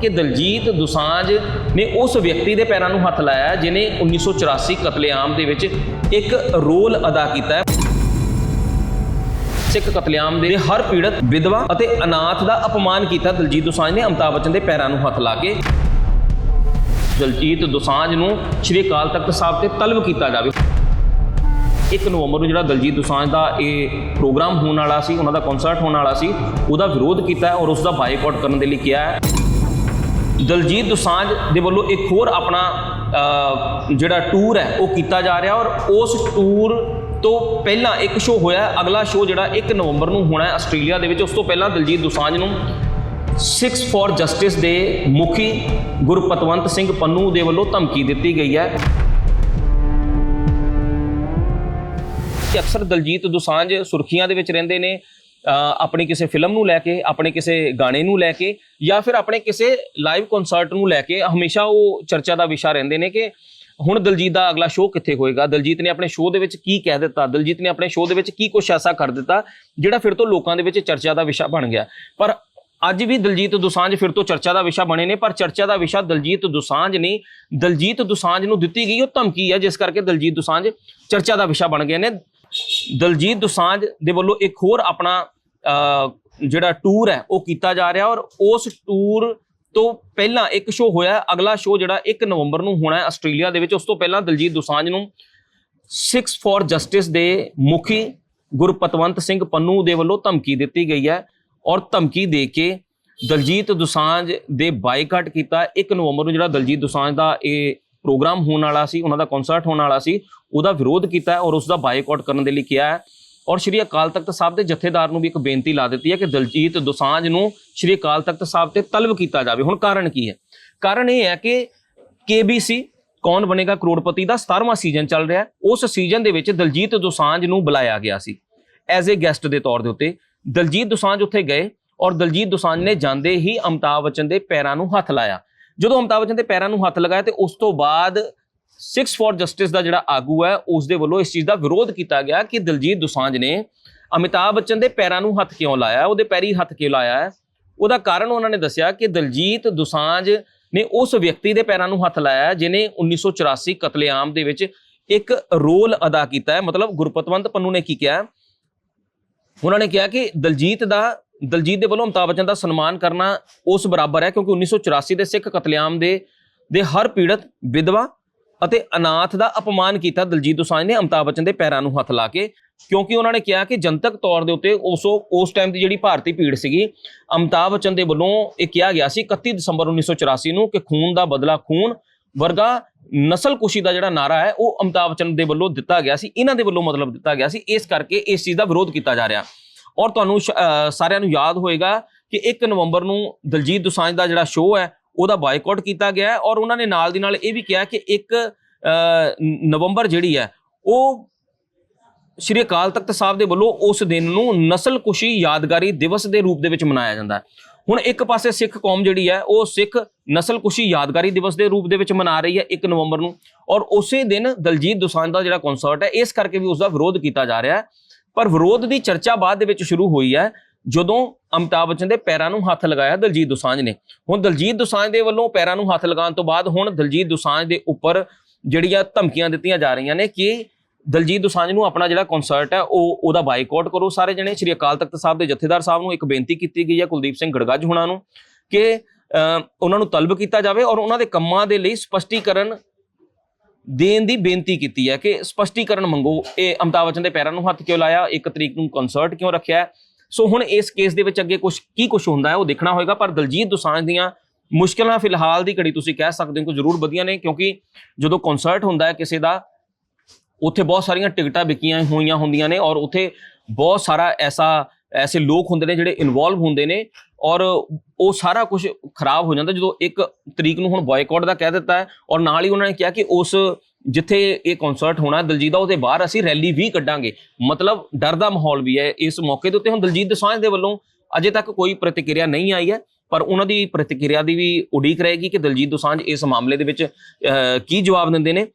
ਕਿ ਦਲਜੀਤ ਦੁਸਾਂਝ ਨੇ ਉਸ ਵਿਅਕਤੀ ਦੇ ਪੈਰਾਂ ਨੂੰ ਹੱਥ ਲਾਇਆ ਜਿਨੇ 1984 ਕਤਲੇਆਮ ਦੇ ਵਿੱਚ ਇੱਕ ਰੋਲ ਅਦਾ ਕੀਤਾ ਸਿੱਖ ਕਤਲੇਆਮ ਦੇ ਹਰ ਪੀੜਤ ਵਿਧਵਾ ਅਤੇ ਅਨਾਥ ਦਾ ਅਪਮਾਨ ਕੀਤਾ। ਦਲਜੀਤ ਦੁਸਾਂਝ ਨੇ ਅਮਿਤਾਭ ਬੱਚਨ ਦੇ ਪੈਰਾਂ ਨੂੰ ਹੱਥ ਲਾ ਕੇ ਦਲਜੀਤ ਦੋਸਾਂਝ ਨੂੰ ਸ਼੍ਰੀ ਅਕਾਲ ਤਖਤ ਸਾਹਿਬ ਤੇ ਤਲਬ ਕੀਤਾ ਜਾਵੇ। 1 ਨਵੰਬਰ ਨੂੰ ਜਿਹੜਾ ਦਲਜੀਤ ਦੁਸਾਂਝ ਦਾ ਇਹ ਪ੍ਰੋਗਰਾਮ ਹੋਣ ਵਾਲਾ ਸੀ, ਉਹਨਾਂ ਦਾ ਕਨਸਰਟ ਹੋਣ ਵਾਲਾ ਸੀ, ਉਹਦਾ ਵਿਰੋਧ ਕੀਤਾ ਔਰ ਉਸ ਦਾ ਬਾਈਕਾਟ ਕਰਨ ਦੇ ਲਈ ਕਿਹਾ ਹੈ। ਦਲਜੀਤ ਦੁਸਾਂਝ ਦੇ ਵੱਲੋਂ ਇੱਕ ਹੋਰ ਆਪਣਾ ਜਿਹੜਾ ਟੂਰ ਹੈ, ਉਹ ਕੀਤਾ ਜਾ ਰਿਹਾ ਔਰ ਉਸ ਟੂਰ ਤੋਂ ਪਹਿਲਾਂ ਇੱਕ ਸ਼ੋਅ ਹੋਇਆ, ਅਗਲਾ ਸ਼ੋਅ ਜਿਹੜਾ 1 ਨਵੰਬਰ ਨੂੰ ਹੋਣਾ ਹੈ ਆਸਟ੍ਰੇਲੀਆ ਦੇ ਵਿੱਚ, ਉਸ ਤੋਂ ਪਹਿਲਾਂ ਦਲਜੀਤ ਦੁਸਾਂਝ ਨੂੰ 6 ਫॉर ਜਸਟਿਸ ਦੇ ਮੁਖੀ ਗੁਰਪਤਵੰਤ ਸਿੰਘ ਪੰਨੂ ਦੇ ਵੱਲੋਂ ਧਮਕੀ ਦਿੱਤੀ ਗਈ ਹੈ। ਕਿ ਅਕਸਰ ਦਲਜੀਤ ਦੁਸਾਂਝ ਸੁਰਖੀਆਂ ਦੇ ਵਿੱਚ ਰਹਿੰਦੇ ਨੇ ਆਪਣੀ ਕਿਸੇ ਫਿਲਮ ਨੂੰ ਲੈ ਕੇ, ਆਪਣੇ ਕਿਸੇ ਗਾਣੇ ਨੂੰ ਲੈ ਕੇ, ਜਾਂ ਫਿਰ ਆਪਣੇ ਕਿਸੇ ਲਾਈਵ ਕਨਸਰਟ ਨੂੰ ਲੈ ਕੇ ਹਮੇਸ਼ਾ ਉਹ ਚਰਚਾ ਦਾ ਵਿਸ਼ਾ ਰਹਿੰਦੇ ਨੇ ਕਿ ਹੁਣ ਦਲਜੀਤ ਦਾ ਅਗਲਾ ਸ਼ੋਅ ਕਿੱਥੇ ਹੋਏਗਾ? ਦਲਜੀਤ ਨੇ ਆਪਣੇ ਸ਼ੋਅ ਦੇ ਵਿੱਚ ਕੀ ਕਹਿ ਦਿੱਤਾ? ਦਲਜੀਤ ਨੇ ਆਪਣੇ ਸ਼ੋਅ ਦੇ ਵਿੱਚ ਕੀ ਕੁਛ ਐਸਾ ਕਰ ਦਿੱਤਾ ਜਿਹੜਾ ਫਿਰ ਤੋਂ ਲੋਕਾਂ ਦੇ ਵਿੱਚ ਚਰਚਾ ਦਾ ਵਿਸ਼ਾ ਬਣ ਗਿਆ? ਪਰ ਅੱਜ ਵੀ ਦਲਜੀਤ ਦੁਸਾਂਝ ਫਿਰ ਤੋਂ ਚਰਚਾ ਦਾ ਵਿਸ਼ਾ ਬਣੇ ਨੇ, ਪਰ ਚਰਚਾ ਦਾ ਵਿਸ਼ਾ ਦਲਜੀਤ ਦੁਸਾਂਝ ਨਹੀਂ। ਦਲਜੀਤ ਦੁਸਾਂਝ ਨੂੰ ਦਿੱਤੀ ਗਈ ਉਹ ਧਮਕੀ ਹੈ ਜਿਸ ਕਰਕੇ ਦਲਜੀਤ ਦੁਸਾਂਝ ਚਰਚਾ ਦਾ ਵਿਸ਼ਾ ਬਣ ਗਏ ਨੇ। ਦਲਜੀਤ ਦੁਸਾਂਝ ਦੇ ਵੱਲੋਂ ਇੱਕ ਹੋਰ ਆਪਣਾ ਜਿਹੜਾ ਟੂਰ ਹੈ, ਉਹ ਕੀਤਾ ਜਾ ਰਿਹਾ ਔਰ ਉਸ ਟੂਰ ਤੋਂ ਪਹਿਲਾਂ ਇੱਕ ਸ਼ੋਅ ਹੋਇਆ ਅਗਲਾ ਸ਼ੋਅ ਜਿਹੜਾ 1 ਨਵੰਬਰ ਨੂੰ ਹੋਣਾ ਹੈ ਆਸਟ੍ਰੇਲੀਆ ਦੇ ਵਿੱਚ, ਉਸ ਤੋਂ ਪਹਿਲਾਂ ਦਲਜੀਤ ਦੁਸਾਂਝ ਨੂੰ 6 ਫॉर ਜਸਟਿਸ ਦੇ ਮੁਖੀ ਗੁਰਪਤਵੰਤ ਸਿੰਘ ਪੰਨੂ ਦੇ ਵੱਲੋਂ ਧਮਕੀ ਦਿੱਤੀ ਗਈ ਹੈ ਔਰ ਧਮਕੀ ਦੇ ਕੇ ਦਲਜੀਤ ਦੁਸਾਂਝ ਦੇ ਬਾਈਕਾਟ ਕੀਤਾ। 1 ਨਵੰਬਰ ਨੂੰ ਜਿਹੜਾ ਦਲਜੀਤ ਦੁਸਾਂਝ ਦਾ ਇਹ ਪ੍ਰੋਗਰਾਮ ਹੋਣ ਵਾਲਾ ਸੀ, ਉਹਨਾਂ ਦਾ ਕਨਸਰਟ ਹੋਣ ਵਾਲਾ ਸੀ, ਉਹਦਾ ਵਿਰੋਧ ਕੀਤਾ ਔਰ ਉਸ ਦਾ ਬਾਈਕਾਟ ਕਰਨ ਦੇ ਲਈ ਕਿਹਾ ਹੈ। ਔਰ ਸ਼੍ਰੀ ਅਕਾਲ ਤਖਤ ਸਾਹਿਬ ਦੇ ਜਥੇਦਾਰ ਨੂੰ ਵੀ ਇੱਕ ਬੇਨਤੀ ਲਾ ਦਿੱਤੀ ਹੈ ਕਿ ਦਲਜੀਤ ਦੋਸਾਂਝ ਨੂੰ ਸ਼੍ਰੀ ਅਕਾਲ ਤਖਤ ਸਾਹਿਬ ਤੇ ਤਲਬ ਕੀਤਾ ਜਾਵੇ। ਹੁਣ ਕਾਰਨ ਕੀ ਹੈ? ਕਾਰਨ ਇਹ ਹੈ ਕਿ KBC ਕੌਣ ਬਣੇਗਾ ਕਰੋੜਪਤੀ ਦਾ 17ਵਾਂ ਸੀਜ਼ਨ ਚੱਲ ਰਿਹਾ ਉਸ ਸੀਜ਼ਨ ਦੇ ਵਿੱਚ ਦਲਜੀਤ ਦੋਸਾਂਝ ਨੂੰ ਬੁਲਾਇਆ ਗਿਆ ਸੀ ਐਜ਼ ਅ ਗੈਸਟ ਦੇ ਤੌਰ ਦੇ ਉੱਤੇ। ਦਲਜੀਤ ਦੋਸਾਂਝ ਉੱਥੇ ਗਏ ਔਰ ਦਲਜੀਤ ਦੋਸਾਂਝ ਨੇ ਜਾਂਦੇ ਹੀ ਅਮਿਤਾਭ ਬੱਚਨ ਦੇ ਪੈਰਾਂ ਨੂੰ ਹੱਥ ਲਾਇਆ। ਜਦੋਂ ਅਮਿਤਾਭ ਬੱਚਨ ਦੇ ਪੈਰਾਂ ਨੂੰ ਹੱਥ ਲਗਾਇਆ ਤੇ ਉਸ ਤੋਂ ਬਾਅਦ 6 ਫॉर ਜਸਟਿਸ ਦਾ ਜਿਹੜਾ ਆਗੂ ਹੈ ਉਸ ਦੇ ਵੱਲੋਂ ਇਸ ਚੀਜ਼ ਦਾ ਵਿਰੋਧ ਕੀਤਾ ਗਿਆ ਕਿ ਦਲਜੀਤ ਦੁਸਾਂਝ ਨੇ ਅਮਿਤਾਭ ਬੱਚਨ ਦੇ ਪੈਰਾਂ ਨੂੰ ਹੱਥ ਕਿਉਂ ਲਾਇਆ? ਉਹਦੇ ਪੈਰੀ ਹੱਥ ਕਿਉਂ ਲਾਇਆ ਹੈ? ਉਹਦਾ ਕਾਰਨ ਉਹਨਾਂ ਨੇ ਦੱਸਿਆ ਕਿ ਦਲਜੀਤ ਦੁਸਾਂਝ ਨੇ ਉਸ ਵਿਅਕਤੀ ਦੇ ਪੈਰਾਂ ਨੂੰ ਹੱਥ ਲਾਇਆ ਹੈ ਜਿਨੇ 1984 ਕਤਲੇਆਮ ਦੇ ਵਿੱਚ ਇੱਕ ਰੋਲ ਅਦਾ ਕੀਤਾ ਹੈ। ਮਤਲਬ ਗੁਰਪਤਵੰਤ ਪੰਨੂ ਨੇ ਕੀ ਕਿਹਾ ਉਹਨਾਂ ਨੇ ਕਿਹਾ ਕਿ ਦਲਜੀਤ ਦਾ, ਦਲਜੀਤ ਦੇ ਵੱਲੋਂ ਅਮਿਤਾਭ ਬੱਚਨ ਦਾ ਸਨਮਾਨ ਕਰਨਾ ਉਸ ਬਰਾਬਰ ਹੈ, ਕਿਉਂਕਿ 1984 ਦੇ ਸਿੱਖ ਕਤਲੇਆਮ ਦੇ ਦੇ ਹਰ ਪੀੜਤ ਵਿਧਵਾ ਅਤੇ ਅਨਾਥ ਦਾ ਅਪਮਾਨ ਕੀਤਾ ਦਲਜੀਤ ਦੋਸਾਂਝ ਨੇ ਅਮਿਤਾਭ ਬੱਚਨ ਦੇ ਪੈਰਾਂ ਨੂੰ ਹੱਥ ਲਾ ਕੇ, ਕਿਉਂਕਿ ਉਹਨਾਂ ਨੇ ਕਿਹਾ ਕਿ ਜਨਤਕ ਤੌਰ ਦੇ ਉੱਤੇ ਉਸ ਉਸ ਟਾਈਮ ਦੀ ਜਿਹੜੀ ਭਾਰਤੀ ਭੀੜ ਸੀਗੀ, ਅਮਿਤਾਭ ਬੱਚਨ ਦੇ ਵੱਲੋਂ ਇਹ ਕਿਹਾ ਗਿਆ ਸੀ 31 ਦਸੰਬਰ 1984 ਨੂੰ ਕਿ ਖੂਨ ਦਾ ਬਦਲਾ ਖੂਨ ਵਰਗਾ ਨਸਲਕੁਸ਼ੀ ਦਾ ਜਿਹੜਾ ਨਾਰਾ ਹੈ, ਉਹ ਅਮਿਤਾਭ ਬੱਚਨ ਦੇ ਵੱਲੋਂ ਦਿੱਤਾ ਗਿਆ ਸੀ। ਇਹਨਾਂ ਦੇ ਵੱਲੋਂ ਮਤਲਬ ਦਿੱਤਾ ਗਿਆ ਸੀ। ਇਸ ਕਰਕੇ ਇਸ ਚੀਜ਼ ਦਾ ਵਿਰੋਧ ਕੀਤਾ ਜਾ ਰਿਹਾ। ਔਰ ਤੁਹਾਨੂੰ ਸ਼- ਸਾਰਿਆਂ ਨੂੰ ਯਾਦ ਹੋਏਗਾ ਕਿ 1 ਨਵੰਬਰ ਨੂੰ ਦਲਜੀਤ ਦੋਸਾਂਝ ਦਾ ਜਿਹੜਾ ਸ਼ੋਅ ਹੈ ਉਹਦਾ ਬਾਈਕਾਟ ਕੀਤਾ ਗਿਆ ਹੈ ਔਰ ਉਹਨਾਂ ਨੇ ਨਾਲ ਦੀ ਨਾਲ ਇਹ ਵੀ ਕਿਹਾ ਕਿ 1 ਨਵੰਬਰ ਜਿਹੜੀ ਹੈ, ਉਹ ਸ਼੍ਰੀ ਅਕਾਲ ਤਖਤ ਸਾਹਿਬ ਦੇ ਵੱਲੋਂ ਉਸ ਦਿਨ ਨੂੰ ਨਸਲਕੁਸ਼ੀ ਯਾਦਗਾਰੀ ਦਿਵਸ ਦੇ ਰੂਪ ਦੇ ਵਿੱਚ ਮਨਾਇਆ ਜਾਂਦਾ ਹੈ। ਹੁਣ ਇੱਕ ਪਾਸੇ ਸਿੱਖ ਕੌਮ ਜਿਹੜੀ ਹੈ, ਉਹ ਸਿੱਖ ਨਸਲਕੁਸ਼ੀ ਯਾਦਗਾਰੀ ਦਿਵਸ ਦੇ ਰੂਪ ਦੇ ਵਿੱਚ ਮਨਾ ਰਹੀ ਹੈ 1 ਨਵੰਬਰ ਨੂੰ ਔਰ ਉਸੇ ਦਿਨ ਦਲਜੀਤ ਦੋਸਾਂਝ ਦਾ ਜਿਹੜਾ ਕਨਸਰਟ ਹੈ, ਇਸ ਕਰਕੇ ਵੀ ਉਸ ਦਾ ਵਿਰੋਧ ਕੀਤਾ ਜਾ ਰਿਹਾ ਹੈ। ਪਰ ਵਿਰੋਧ ਦੀ ਚਰਚਾ ਬਾਅਦ ਦੇ ਵਿੱਚ ਸ਼ੁਰੂ ਹੋਈ ਹੈ, ਜਦੋਂ ਅਮਿਤਾਭ ਬੱਚਨ ਦੇ ਪੈਰਾਂ ਨੂੰ ਹੱਥ ਲਗਾਇਆ ਦਲਜੀਤ ਦੋਸਾਂਝ ਨੇ। ਹੁਣ ਦਲਜੀਤ ਦੋਸਾਂਝ ਦੇ ਵੱਲੋਂ ਪੈਰਾਂ ਨੂੰ ਹੱਥ ਲਗਾਉਣ ਤੋਂ ਬਾਅਦ ਹੁਣ ਦਲਜੀਤ ਦੋਸਾਂਝ ਦੇ ਉੱਪਰ ਜਿਹੜੀਆਂ ਧਮਕੀਆਂ ਦਿੱਤੀਆਂ ਜਾ ਰਹੀਆਂ ਨੇ ਕਿ ਦਲਜੀਤ ਦੋਸਾਂਝ ਨੂੰ ਆਪਣਾ ਜਿਹੜਾ ਕਨਸਰਟ ਹੈ, ਉਹ ਉਹਦਾ ਬਾਈਕਾਟ ਕਰੋ ਸਾਰੇ ਜਣੇ। ਸ਼੍ਰੀ ਅਕਾਲ ਤਖਤ ਸਾਹਿਬ ਦੇ ਜਥੇਦਾਰ ਸਾਹਿਬ ਨੂੰ ਇੱਕ ਬੇਨਤੀ ਕੀਤੀ ਗਈ ਹੈ ਕੁਲਦੀਪ ਸਿੰਘ ਗੜਗੱਜ ਹੁਣਾਂ ਨੂੰ ਕਿ ਉਹਨਾਂ ਨੂੰ ਤਲਬ ਕੀਤਾ ਜਾਵੇ ਔਰ ਉਹਨਾਂ ਦੇ ਕੰਮਾਂ ਦੇ ਲਈ ਸਪਸ਼ਟੀਕਰਨ ਦੇਣ ਦੀ ਬੇਨਤੀ ਕੀਤੀ ਹੈ ਕਿ ਸਪਸ਼ਟੀਕਰਨ ਮੰਗੋ। ਇਹ ਅਮਿਤਾਭ ਬੱਚਨ ਦੇ ਪੈਰਾਂ ਨੂੰ ਹੱਥ ਕਿਉਂ ਲਾਇਆ? ਇੱਕ ਤਰੀਕ ਨੂੰ ਕਨਸਰਟ ਕਿਉਂ ਰੱਖਿਆ ਸੋ ਹੁਣ ਇਸ ਕੇਸ ਦੇ ਵਿੱਚ ਅੱਗੇ ਕੁਝ ਕੀ ਕੁਝ ਹੁੰਦਾ ਹੈ, ਉਹ ਦੇਖਣਾ ਹੋਏਗਾ, ਪਰ ਦਲਜੀਤ ਦੋਸਾਂਝ ਦੀਆਂ ਮੁਸ਼ਕਲਾਂ ਫਿਲਹਾਲ ਦੀ ਘੜੀ ਤੁਸੀਂ ਕਹਿ ਸਕਦੇ ਹੋ ਕਿ ਜ਼ਰੂਰ ਵਧੀਆਂ ਨੇ, ਕਿਉਂਕਿ ਜਦੋਂ ਕਨਸਰਟ ਹੁੰਦਾ ਹੈ ਕਿਸੇ ਦਾ, ਉੱਥੇ ਬਹੁਤ ਸਾਰੀਆਂ ਟਿਕਟਾਂ ਵਿਕੀਆਂ ਹੋਈਆਂ ਹੁੰਦੀਆਂ ਨੇ ਔਰ ਉੱਥੇ ਬਹੁਤ ਸਾਰਾ ਐਸਾ, ਐਸੇ ਲੋਕ ਹੁੰਦੇ ਨੇ ਜਿਹੜੇ ਇਨਵੋਲਵ ਹੁੰਦੇ ਨੇ ਔਰ ਉਹ ਸਾਰਾ ਕੁਝ ਖਰਾਬ ਹੋ ਜਾਂਦਾ ਜਦੋਂ ਇੱਕ ਤਰੀਕ ਨੂੰ ਹੁਣ ਬਾਇਕਾਟ ਦਾ ਕਹਿ ਦਿੱਤਾ ਔਰ ਨਾਲ ਹੀ ਉਹਨਾਂ ਨੇ ਕਿਹਾ ਕਿ ਉਸ ਜਿੱਥੇ ਇਹ ਕਨਸਰਟ ਹੋਣਾ, ਦਲਜੀਤ ਦਾ, ਉਹਦੇ ਬਾਹਰ ਅਸੀਂ ਰੈਲੀ ਵੀ ਕੱਢਾਂਗੇ। ਮਤਲਬ ਡਰ ਦਾ ਮਾਹੌਲ ਵੀ ਹੈ ਇਸ ਮੌਕੇ ਦੇ ਉੱਤੇ। ਹੁਣ ਦਲਜੀਤ ਦਸਾਂਝ ਦੇ ਵੱਲੋਂ ਅਜੇ ਤੱਕ ਕੋਈ ਪ੍ਰਤੀਕਿਰਿਆ ਨਹੀਂ ਆਈ ਹੈ, ਪਰ ਉਹਨਾਂ ਦੀ ਪ੍ਰਤੀਕਿਰਿਆ ਦੀ ਵੀ ਉਡੀਕ ਰਹੇਗੀ ਕਿ ਦਲਜੀਤ ਦੋਸਾਂਝ ਇਸ ਮਾਮਲੇ ਦੇ ਵਿੱਚ ਕੀ ਜਵਾਬ ਦਿੰਦੇ ਨੇ।